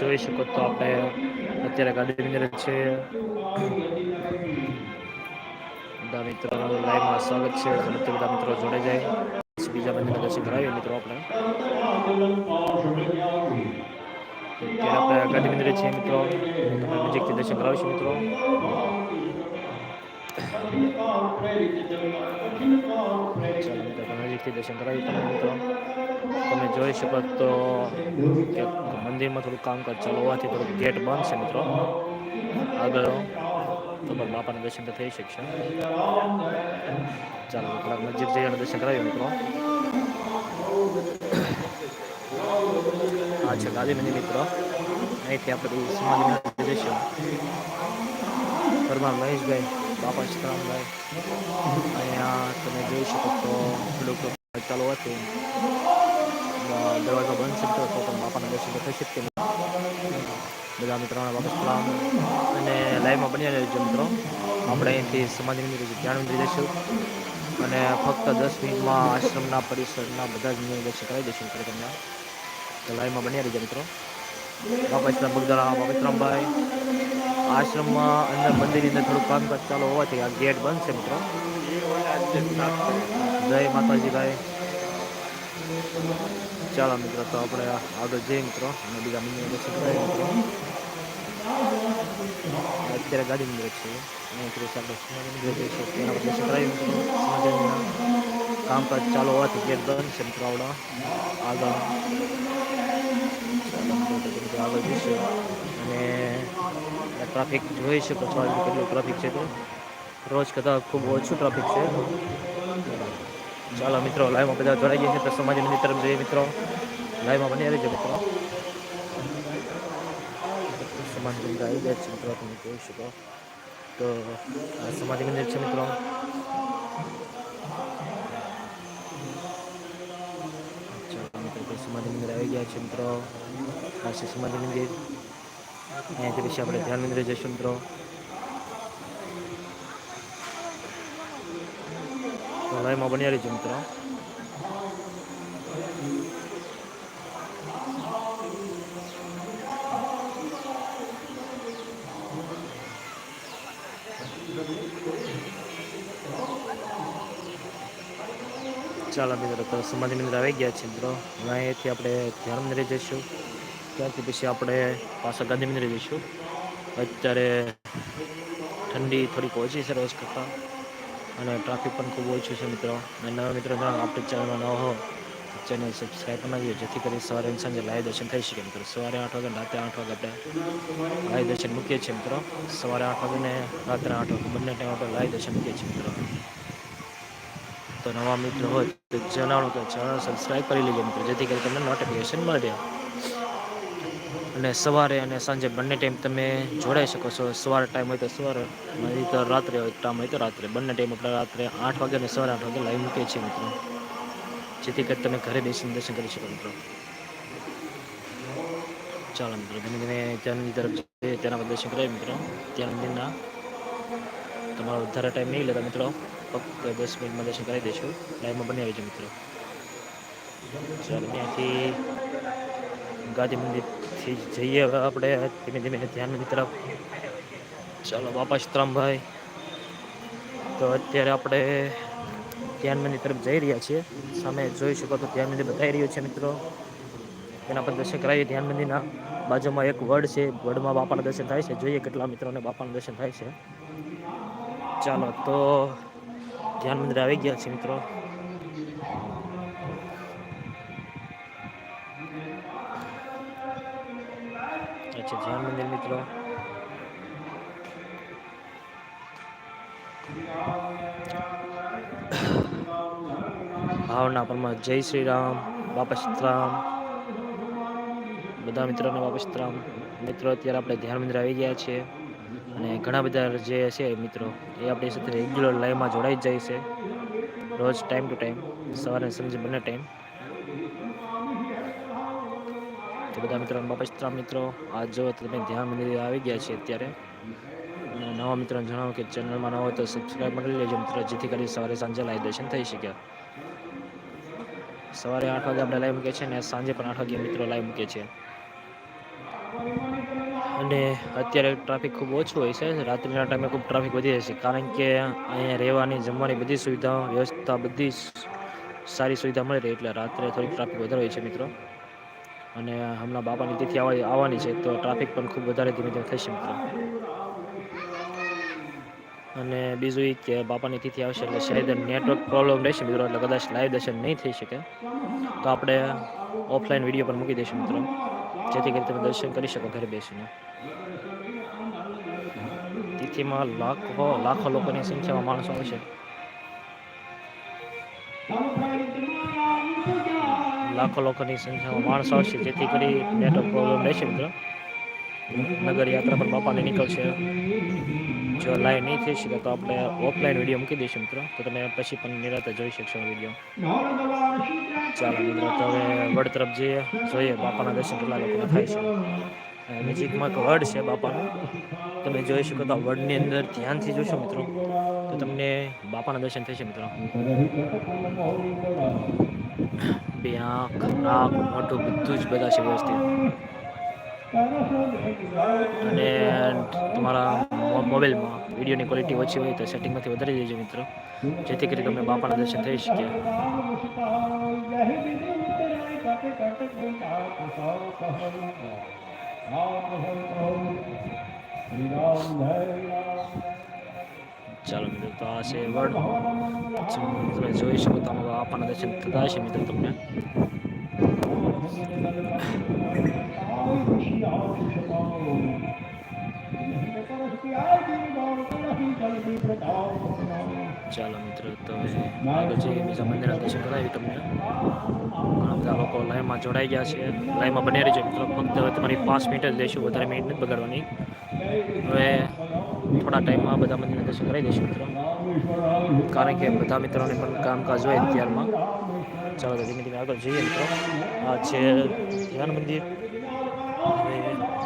જોઈ શકો તો આપણે અત્યારે ગાંધી અંદર છે. બધા મિત્રો લાઈવમાં સ્વાગત છે. ઝડપથી બધા મિત્રો જોડે જાય. બીજા બંને દર્શન કરાવીએ મિત્રો આપણે અત્યારે આપણે ગાંધી મંદિરે છીએ મિત્રો. નજીકથી દર્શન કરાવીશું મિત્રો. મિત્રો નજીકથી દર્શન કરાવી તમને મિત્રો. તમે જોઈ શકો તો મંદિરમાં થોડું કામકાજ ચાલુ હોવાથી થોડુંક ગેટ બંધ છે મિત્રો. આગળ તો પણ બાપાના દર્શન તો થઈ શકશે. ચાલો, થોડાક નજીક જઈને દર્શન કરાવીએ મિત્રો. આ છે ગાંધી મંદિર મિત્રો. અહીંથી આપણે સમાધિ જઈશું. પરમાર મહેશભાઈ, બાપા સીતારામભાઈ અહીંયા તમે જોઈ શકો તો થોડુંક ચાલુ હતું દરવાજો બંધ છે તો પણ બાપાના દર્શન થઈ શકશે બધા મિત્રોને વાપસ સલામ અને લાઈવમાં બની રહેજો મિત્રો. આપણે અહીંથી સમાધિ મંદિર ધ્યાન મંદિર જઈશું. અને ફક્ત દસ મિનિટમાં આશ્રમના પરિસરના બધા જ દર્શન કરાવી દઈશું મિત્રો તમને. તો લાઈવમાં બની રહેજો મિત્રો. બાપા ઇસ્લામ બગદાણા આશ્રમમાં અંદર મંદિરની અંદર થોડું કામકાજ ચાલુ હોવાથી આ ગેટ બંધ છે મિત્રો. જય માતાજી ભાઈ. ચાલો મિત્રો, તો આપણે આગળ જઈએ મિત્રો. અને બીજા મંદિર મિત્રો. અત્યારે ગાડી મંદિર છે આપણે સમાધિ મંદિર જઈશું તેના દર્શન કરાવી મિત્રો કામકાજ ચાલુ હોવાથી ગેટ બંધ છે મિત્રો આવડા આગળ. આગળ અને ટ્રાફિક જોઈ શકો છો. કેટલું ટ્રાફિક છે તો. રોજ કરતાં ખૂબ ઓછું ટ્રાફિક છે. ચાલો મિત્રો લાઈવમાં બધા જોડાઈ ગયા છે તો સમાજ મંદિર તરફ જઈએ મિત્રો લાઈવમાં બની રહીજો મિત્રો સમાજ મંદિર આવી ગયા છે મિત્રો તમે જોઈ શકો તો આ સમાધિ મંદિર છે મિત્રો ચાલો મિત્રો સમાધિ મંદિર આવી ગયા છે મિત્રો આ છે સમાધિ મંદિર અહીંયાથી પછી આપણે ધ્યાન મંદિરે જઈશું મિત્રો લાઈવમાં બન્યા છે મિત્રો. ચાલો મિત્રો, તો સમાધિ મંદિર આવી ગયા છે મિત્રો. અહીંયાથી આપણે ધ્યાન મંદિરે જઈશું. ત્યાંથી પછી આપણે પાછા ગાંધી મંદિરે જઈશું. અત્યારે ઠંડી થોડીક ઓછી છે રોજ કરતાં. અને ટ્રાફિક પણ ખૂબ ઓછું છે મિત્રો. અને નવા મિત્રો આપણે ચેનલમાં ન હો ચેનલ સબસ્ક્રાઈબ બનાવીએ જેથી કરી સવારે સાંજે લાઈવ દર્શન થઈ શકે મિત્રો. સવારે આઠ વાગે રાતે આઠ વાગે આપણે લાઈવ દર્શન મૂકીએ છીએ મિત્રો. સવારે આઠ વાગે ને રાત્રે આઠ વાગે બંને ટાઈમ આપણે લાઈવ દર્શન મૂકીએ છીએ મિત્રો. તો નવા મિત્રો હોય તો જણાવો કે ચેનલ સબસ્ક્રાઈબ કરી લેજો મિત્રો, જેથી કરી તમને નોટિફિકેશન મળી. રહે અને સવારે અને સાંજે બંને ટાઈમ તમે જોડાઈ શકો છો. સવારે ટાઈમ હોય તો સવારે, નહીં તો રાત્રે હોય ટાઈમ હોય તો રાત્રે. બંને ટાઈમ આપણે રાત્રે આઠ વાગે અને સવારે આઠ વાગે લાઈવ મૂકીએ છીએ મિત્રો. જેથી કરી તમે ઘરે બેસીને દર્શન કરી શકો મિત્રો. ચાલો મિત્રો, ધીમે ધીમે ત્યાંની તરફ જઈએ તેના દર્શન કરાવીએ મિત્રો. ત્યાં મંદિરના તમારો વધારે ટાઈમ નહીં લેતા મિત્રો. ફક્ત દસ મિનિટમાં દર્શન કરાવી દઈશું. લાઈવમાં બની આવી મિત્રો. ચાલો, ત્યાંથી ગાંધી મંદિરથી જઈએ હવે આપણે ધીમે ધીમે ધ્યાન મંદિર તરફ. ચાલો, બાપા શ્રામભાઈ તો અત્યારે આપણે ધ્યાન મંદિર તરફ જઈ રહ્યા છીએ. સામે જોઈ શકો તો ધ્યાન મંદિર બતાવી રહ્યું છે મિત્રો. એના પર દર્શન કરાવીએ. ધ્યાન મંદિરના બાજુમાં એક વડ છે. વડમાં બાપાના દર્શન થાય છે. જોઈએ કેટલા મિત્રોને બાપાના દર્શન થાય છે. ચાલો, તો ધ્યાન મંદિર આવી ગયા છે મિત્રો. અચ્છા ધ્યાન મંદિર મિત્રો. ભાવના પ્રમાણે જય શ્રી રામ બાપા સીતરામ. બધા મિત્રોને બાપા સીતરામ. મિત્રો, અત્યારે આપણે ધ્યાન મંદિર આવી ગયા છીએ અને ઘણા બધા જે છે મિત્રો, એ આપણી સાથે રેગ્યુલર લાઈવમાં જોડાઈ જાય છે. રોજ ટાઈમ ટુ ટાઈમ સવારે સાંજે બંને ટાઈમ તો બધા મિત્રો બાપા સીતરામ મિત્રો આજ જો તમે ધ્યાન મંદિરે આવી ગયા છે અત્યારે. નવા મિત્રોને જણાવો કે ચેનલમાં ન હોય તો સબસ્ક્રાઈબ કરી લેજો મિત્રો, જેથી કરી સવારે સાંજે લાઈવ દર્શન થઈ શક્યા સવારે આઠ વાગે આપણે લાઈવ મૂકીએ છીએ અને સાંજે પણ આઠ વાગે મિત્રો લાઈવ મૂકીએ છીએ. અને અત્યારે ટ્રાફિક ખૂબ ઓછું હોય છે, રાત્રિના ટાઈમે ખૂબ ટ્રાફિક વધી જાય છે, કારણ કે અહીંયા રહેવાની, જમવાની બધી સુવિધા, વ્યવસ્થા બધી સારી સુવિધા મળી રહી, એટલે રાત્રે થોડીક ટ્રાફિક વધારે હોય છે મિત્રો. અને હમણાં બાપાની તિથિ આવવાની છે, તો ટ્રાફિક પણ ખૂબ વધારે ધીમે ધીમે થશે મિત્રો. અને બીજું એ કે બાપાની તિથિ આવશે એટલે શાયદ નેટવર્ક પ્રોબ્લેમ રહેશે મિત્રો, એટલે કદાચ લાઈવ દર્શન નહીં થઈ શકે. તો આપણે ઓફલાઈન વીડિયો પણ મૂકી દઈશું મિત્રો. જેથી કરી તમે દર્શન કરી શકો ઘરે બેસીને. તિથિમાં લાખો લાખો લોકોની સંખ્યામાં માણસો આવશે. લાખો લોકોની સંખ્યામાં માણસો આવશે, જેથી કરી નેટવર્ક પ્રોબ્લેમ રહેશે મિત્રો. નગર યાત્રા પર બાપાને નીકળશે જો લાઈવ નહીં થઈ શકે તો આપણે ઓફલાઈન વીડિયો મૂકી દઈશું મિત્રો. તો તમે પછી પણ નિરાતે જોઈ શકશો વીડિયો ચાલો મિત્રો, તો હવે વડ તરફ જઈએ. જોઈએ બાપાના દર્શન કેટલા લોકોને થાય છે. નજીકમાં એક વડ છે બાપાનું. તમે જોઈ શકો તો વડની અંદર ધ્યાનથી જોશો મિત્રો. તો તમને બાપાના દર્શન થશે મિત્રો. બે આંખ નાક મોઢું બધું જ બધા છે વ્યવસ્થિત. અને તમારા મોબાઈલમાં વિડીયોની ક્વોલિટી ઓછી હોય તો સેટિંગમાંથી વધારી દેજો મિત્રો. જેથી કરી તમને બાપાના દર્શન થઈ શકે. ચાલો મિત્રો, તો આ છે વર્ડ તમે જોઈ શકો તમે આપણને દર્શન થતા હશે મિત્રો તમને. ચાલો મિત્રો, તો આગળ જે બીજા મંદિરના દર્શન કરાવી તમને. ઘણા બધા લોકો લાઈનમાં જોડાઈ ગયા છે. લાઈનમાં બની રહી છે મિત્રો, ફક્ત તમારી પાંચ મિનિટ જ લઈશું વધારે મિનિટ નથી બગાડવાની. હવે થોડા ટાઈમમાં બધા મંદિરના દર્શન કરાવી દઈશું મિત્રો. કારણ કે બધા મિત્રોને પણ કામકાજ હોય અત્યારમાં. ચાલો ધીમે ધીમે આગળ જઈએ મિત્રો. આ છે ધ્યાન મંદિર.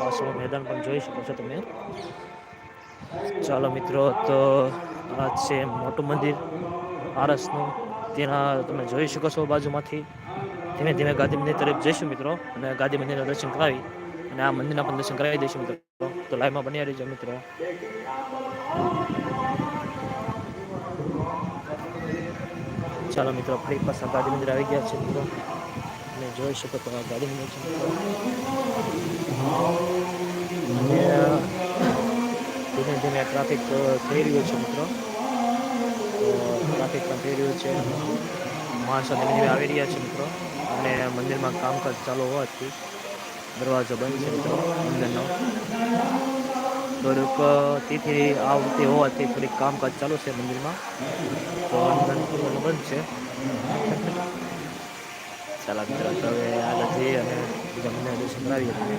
પાછળ મેદાન પણ જોઈ શકો છો તમે. ચાલો મિત્રો, તો આ છે મોટું મંદિર. આરસનું. તેના તમે જોઈ શકો છો બાજુમાંથી. ધીમે ધીમે ગાંધી મંદિર તરફ જઈશું મિત્રો. અને ગાંધી મંદિરના દર્શન કરાવી અને આ મંદિરના પણ દર્શન કરાવી દઈશું મિત્રો. તો લાઈવમાં બન્યા રહીજો મિત્રો. ચાલો મિત્રો ફરી પાછા ગાડી મંદિર આવી ગયા છે મિત્રો. અને જોઈ શકો તો આ ગાડી મંદિર છે ધીમે ધીમે ટ્રાફિક થઈ રહ્યું છે મિત્રો. તો ટ્રાફિક પણ થઈ રહ્યું છે. માણસો ધીમે ધીમે આવી રહ્યા છે મિત્રો. અને મંદિરમાં કામકાજ ચાલુ હોવાથી દરવાજો બંધ છે મિત્રો, મંદિરનો. થોડુંક તિથિ આવતી હોવાથી થોડીક કામકાજ ચાલુ છે મંદિરમાં. તો અંદર બંધ છે. ચાલો મિત્રો હવે આગળ જઈએ અને બીજા મંદિર કરાવીએ તમે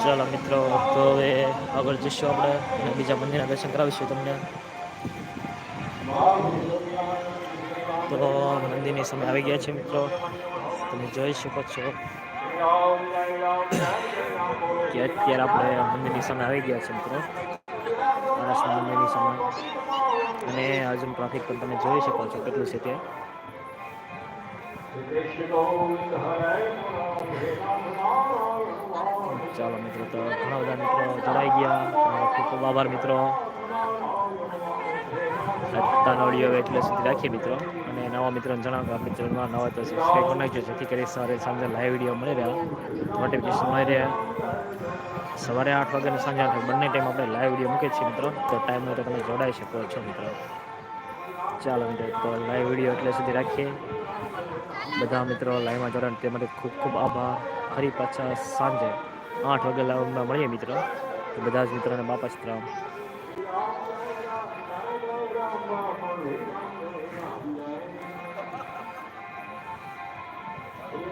ચાલો મિત્રો, તો હવે આગળ જઈશું આપણે અને બીજા મંદિરના દર્શન કરાવીશું તમને. મંદિરની સામે આવી ગયા છે મિત્રો. તમે જોઈ શકો છો કે અત્યારે આપણે મંદિરની સામે આવી ગયા છે મિત્રો. આરસના મંદિરની સામે. અને હજુ ટ્રાફિક પણ તમે જોઈ શકો છો કેટલું છે તે. ચાલો મિત્રો, તો ઘણા બધા મિત્રો જોડાઈ ગયા. ખૂબ ખૂબ આભાર મિત્રો. આજનો ઓડિયો એટલે સુધી રાખીએ મિત્રો. અને નવા મિત્રો જણાવો આપણી ચેનલમાં નવા તો સબસ્ક્રાઈબ કરી નાખજો, જેથી કરી સવારે સાંજે લાઈવ વીડિયો મળી રહે. નોટિફિકેશન મળી રહ્યા સવારે આઠ વાગે અને સાંજે આઠ બંને ટાઈમ આપણે લાઈવ વીડિયો મૂકીએ છીએ મિત્રો. તો ટાઈમ હોય તો તમે જોડાઈ શકો છો મિત્રો. ચાલો મિત્રો, તો લાઈવ વીડિયો એટલે સુધી રાખીએ. બધા મિત્રો લાઈવમાં જોડાણ તે માટે ખૂબ ખૂબ આભાર. ફરી પાછા સાંજે આઠ વાગે લાઈવમાં મળીએ મિત્રો. બધા જ મિત્રોને બાપા શ્રામ